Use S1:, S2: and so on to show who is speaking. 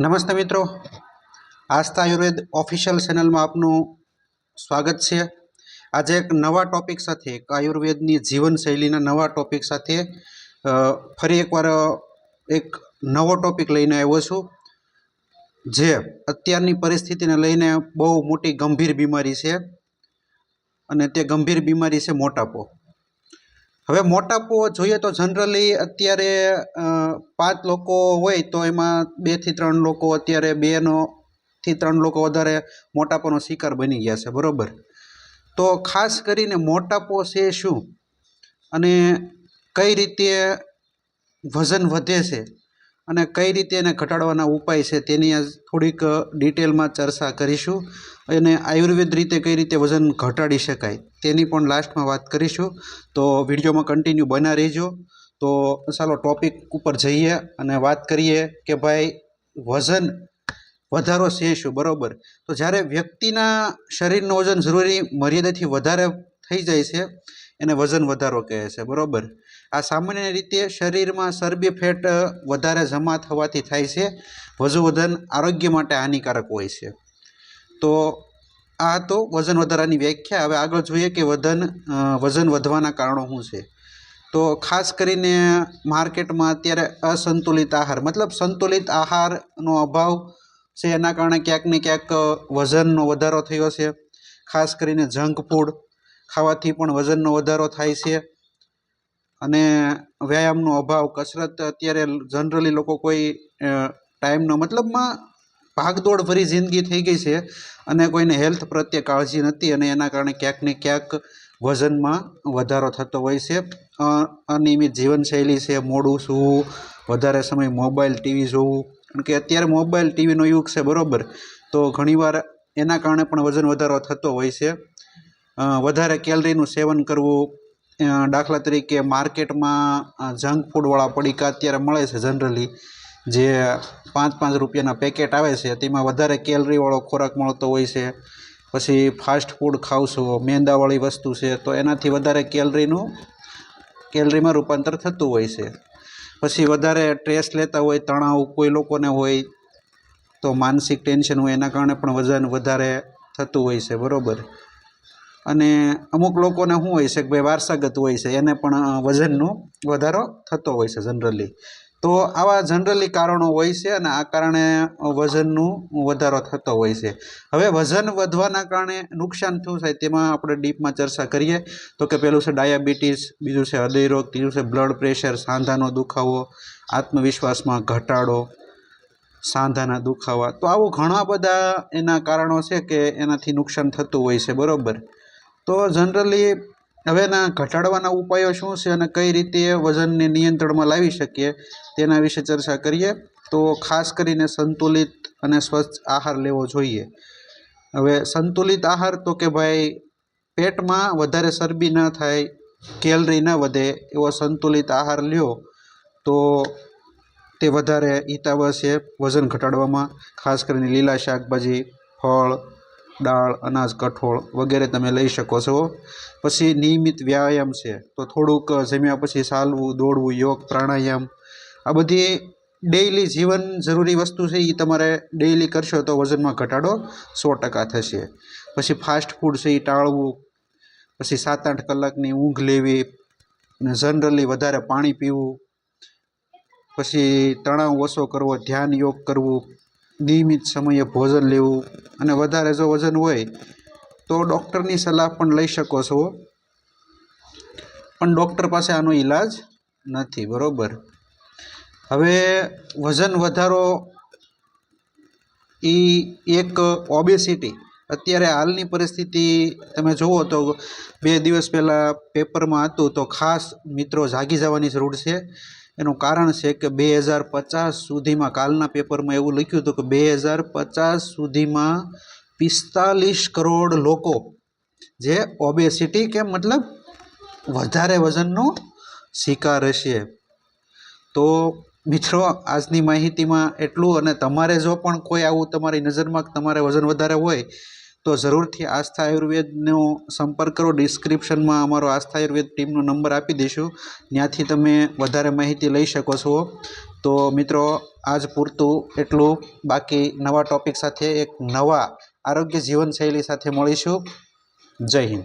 S1: નમસ્તે મિત્રો. આસ્થા આયુર્વેદ ઓફિશિયલ ચેનલમાં આપનું સ્વાગત છે. આજે એક નવા ટોપિક સાથે, એક આયુર્વેદની જીવનશૈલીના નવા ટોપિક સાથે ફરી એકવાર એક નવો ટોપિક લઈને આવ્યો છું. જે અત્યારની પરિસ્થિતિને લઈને બહુ મોટી ગંભીર બીમારી છે. અને તે ગંભીર બીમારી છે મોટાપો. હવે મોટાપો જોઈએ તો જનરલી અત્યારે પાંચ લોકો હોય તો એમાં બેથી ત્રણ લોકો અત્યારે બેનો થી ત્રણ લોકો વધારે મોટાપાનો શિકાર બની ગયા છે, બરોબર? તો ખાસ કરીને મોટાપો છે શું? અને કઈ રીતે વજન વધે છે? અને કઈ રીતે એને ઘટાડવાના ઉપાય છે તેની આજ થોડીક ડિટેલમાં ચર્ચા કરીશું. અને આયુર્વેદ રીતે કઈ રીતે વજન ઘટાડી શકાય તેની પણ લાસ્ટમાં વાત કરીશું. તો વિડીયોમાં કન્ટિન્યુ બના રહેજો. તો ચાલો ટોપિક ઉપર જઈએ અને વાત કરીએ કે ભાઈ, વજન વધારો છે શું? બરાબર. તો જ્યારે વ્યક્તિના શરીરનું વજન જરૂરી મર્યાદાથી વધારે થઈ જાય છે, એને વજન વધારો કહે છે. બરોબર. આ સામાન્ય રીતે શરીરમાં ચરબી ફેટ વધારે જમા થવાથી થાય છે. વધુ વધન આરોગ્ય માટે હાનિકારક હોય છે. તો આ તો વજન વધારાની વ્યાખ્યા. હવે આગળ જોઈએ કે વજન વજન વધવાના કારણો શું છે. તો ખાસ કરીને માર્કેટમાં અત્યારે અસંતુલિત આહાર, મતલબ સંતુલિત આહારનો અભાવ છે. એના કારણે ક્યાંક ને ક્યાંક વજનનો વધારો થયો છે. ખાસ કરીને જંક ફૂડ ખાવાથી પણ વજનનો વધારો થાય છે. અને વ્યાયામનો અભાવ, કસરત અત્યારે જનરલી લોકો કોઈ ટાઈમનો મતલબમાં ભાગદોડ ભરી જિંદગી થઈ ગઈ છે અને કોઈને હેલ્થ પ્રત્યે કાળજી નથી અને એના કારણે ક્યાંક ને ક્યાંક વજનમાં વધારો થતો હોય છે. અનિયમિત જીવનશૈલી છે, મોડું સૂવું, વધારે સમય મોબાઈલ ટીવી જોવું, કારણ કે અત્યારે મોબાઈલ ટીવીનો યુગ છે બરાબર. તો ઘણીવાર એના કારણે પણ વજન વધારો થતો હોય છે. વધારે કેલરીનું સેવન કરવું દાખલા તરીકે માર્કેટમાં જંક ફૂડવાળા પડીકા અત્યારે મળે છે જનરલી જે પાંચ પાંચ રૂપિયાના પેકેટ આવે છે, તેમાં વધારે કેલરીવાળો ખોરાક મળતો હોય છે. પછી ફાસ્ટ ફૂડ ખાવશો મેંદાવાળી વસ્તુ છે, તો એનાથી વધારે કેલરીનું કેલરીમાં રૂપાંતર થતું હોય છે. પછી વધારે સ્ટ્રેસ લેતા હોય, તણાવ કોઈ લોકોને હોય, તો માનસિક ટેન્શન હોય, એના કારણે પણ વજન વધારે થતું હોય છે, બરોબર? અને અમુક લોકોને શું હોય છે કે ભાઈ વારસાગત હોય છે, એને પણ વજનનો વધારો થતો હોય છે જનરલી તો આવા જનરલી કારણો હોય છે અને આ કારણે વજનનું વધારો થતો હોય છે. હવે વજન વધવાના કારણે નુકસાન થયું થાય તેમાં આપણે ડીપમાં ચર્ચા કરીએ. તો કે પેલું છે ડાયાબિટીસ, બીજું છે હૃદયરોગ, ત્રીજું છે બ્લડ પ્રેશર, સાંધાનો દુખાવો, આત્મવિશ્વાસમાં ઘટાડો, સાંધાના દુખાવા. તો આવું ઘણા બધા એના કારણો છે કે એનાથી નુકસાન થતું હોય છે, બરોબર? તો જનરલી હવેના ઘટાડવાના ઉપાયો શું છે અને કઈ રીતે વજનને નિયંત્રણમાં લાવી શકીએ તેના વિશે ચર્ચા કરીએ. તો ખાસ કરીને સંતુલિત અને સ્વચ્છ આહાર લેવો જોઈએ. હવે સંતુલિત આહાર તો કે ભાઈ પેટમાં વધારે ચરબી ન થાય, કેલરી ન વધે એવો સંતુલિત આહાર લ્યો, તો તે વધારે હિતાવહ વજન ઘટાડવામાં, ખાસ કરીને લીલા શાકભાજી, ફળ દાળ, અનાજ, કઠોળ વગેરે તમે લઈ શકો છો. પછી નિયમિત વ્યાયામ છે, તો થોડુંક જમ્યા પછી ચાલવું, દોડવું, યોગ, પ્રાણાયામ, આ બધી ડેઈલી જીવન જરૂરી વસ્તુ છે એ તમારે ડેઈલી કરશો તો વજનમાં ઘટાડો સો ટકા થશે. પછી ફાસ્ટ ફૂડ છે એ ટાળવું. પછી સાત આઠ કલાકની ઊંઘ લેવી અને જનરલી વધારે પાણી પીવું. પછી તણાવ ઓછો કરવો, ધ્યાન યોગ કરવું. નિયમિત સમયે ભોજન લેવું અને વધારે જો વજન હોય તો ડૉક્ટરની સલાહ પણ લઈ શકો છો. પણ ડૉક્ટર પાસે આનો ઈલાજ નથી, બરાબર? હવે વજન વધારો એ એક ઓબેસિટી અત્યારે હાલની પરિસ્થિતિ તમે જુઓ તો બે દિવસ પહેલાં પેપરમાં હતું તો ખાસ મિત્રો જાગી જવાની જરૂર છે. એનું કારણ છે કે બે હજાર પચાસ સુધીમાં કાલના પેપરમાં એવું લખ્યું હતું કે બે હજાર પચાસ સુધીમાં પિસ્તાલીસ કરોડ લોકો જે ઓબેસિટી કે મતલબ વધારે વજનનો શિકાર હશે તો મિત્રો, આજની માહિતીમાં એટલું અને તમારે જો પણ કોઈ આવું તમારી નજરમાં તમારે વજન વધારે હોય તો જરૂરથી આસ્થા આયુર્વેદનો સંપર્ક કરો. ડિસ્ક્રિપ્શનમાં અમારો આસ્થા આયુર્વેદ ટીમનો નંબર આપી દઈશું. ત્યાંથી તમે વધારે માહિતી લઈ શકો છો. તો મિત્રો, આજ પૂરતું એટલું. બાકી નવા ટોપિક સાથે એક નવા આરોગ્ય જીવનશૈલી સાથે મળીશું. જય હિન્દ.